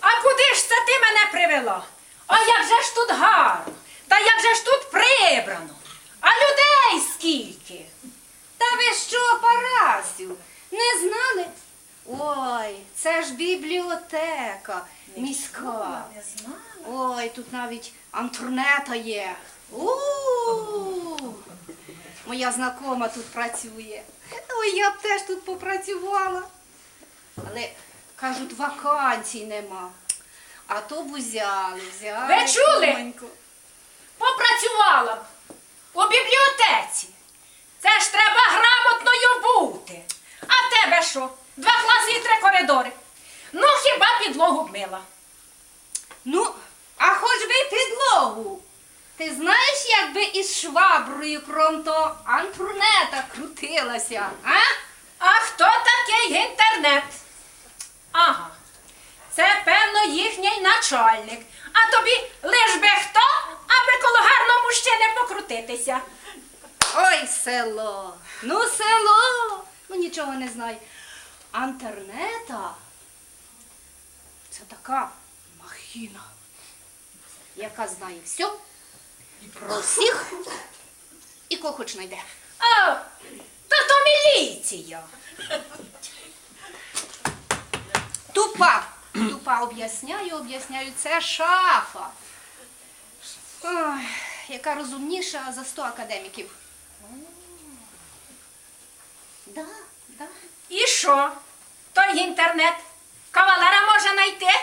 А куди ж це ти мене привела? А як же ж тут гарно? Та як же ж тут прибрано? А людей скільки? Та ви що, Парасю, не знали? Ой, це ж бібліотека міська. Не знала. Ой, тут навіть антрнета є. у Моя знакома тут працює. Ой, я б теж тут попрацювала. Але кажуть, вакансій нема. А то б узяли, взяли. Ви чули? тихонько. Попрацювала б у бібліотеці. Це ж треба грамотною бути. А тебе що? Два класи і три коридори. Ну, хіба підлогу б мила? Ну, а хоч би підлогу. Ти знаєш, як би із шваброю кром то антурнета крутилася, а? А хто такий інтернет? Це, певно, їхній начальник. А тобі лиш би хто, аби коло гарного мужчини покрутитися. Ой, село. Ну, село. Ну нічого не знаю. Антернета це така махіна, яка знає все про всіх і кого хоч знайде. А, та то міліція. Тупа. Тупа об'ясняю, об'ясняю, це шафа. Ой, яка розумніша за 100 академіків. Да, да. І що? Той інтернет кавалера може знайти?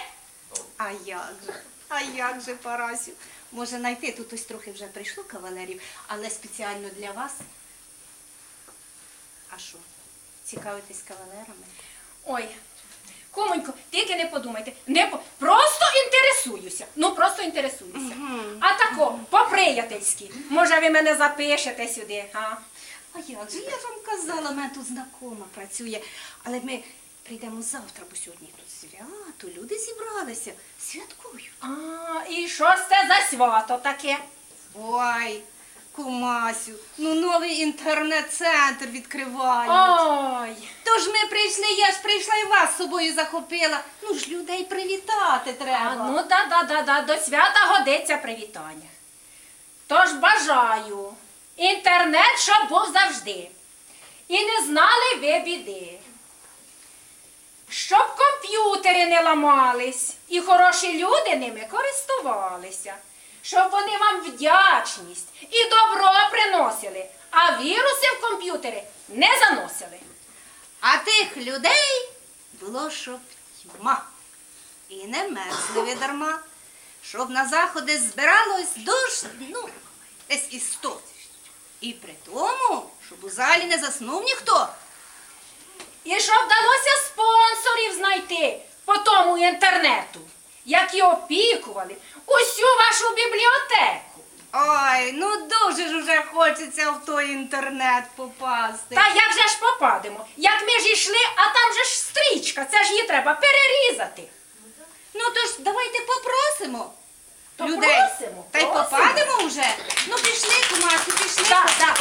А як же? А як же, Парасю? Може знайти, тут ось трохи вже прийшло кавалерів, але спеціально для вас. А що? Цікавитесь кавалерами? Ой, кумонько, тільки не подумайте. Не по... Просто інтересуюся. Ну, просто інтересуюся. А тако, по-приятельськи. Може, ви мене запишете сюди, а? А як же? Я вам казала, мене тут знакома працює. Але ми прийдемо завтра, бо сьогодні тут свято, люди зібралися, святкують. А, і що ж це за свято таке? Ой, кумасю, ну новий інтернет-центр відкривають. Ой, Тож ми прийшли, я ж прийшла і вас з собою захопила. Ну ж людей привітати треба. а, ну да-да-да-да, до свята годиться привітання. Тож бажаю інтернет, щоб був завжди. І не знали ви біди. Щоб комп'ютери не ламались і хороші люди ними користувалися. Щоб вони вам вдячність і добро приносили, а віруси в комп'ютери не заносили. А тих людей було щоб тьма. І не мерзли дарма, щоб на заходи збиралось душ, ну, десь із сто. І при тому, щоб у залі не заснув ніхто. І щоб вдалося спонсорів знайти по тому інтернету, які опікували усю вашу бібліотеку. Ой, ну дуже ж уже хочеться в той інтернет попасти. Та як же ж попадемо? Як ми ж йшли, а там же ж стрічка, це ж її треба перерізати. Ну то ж давайте попросимо. Людей. просимо, Та й попадемо вже. Ну пішли, кумасю, пішли. Так, так.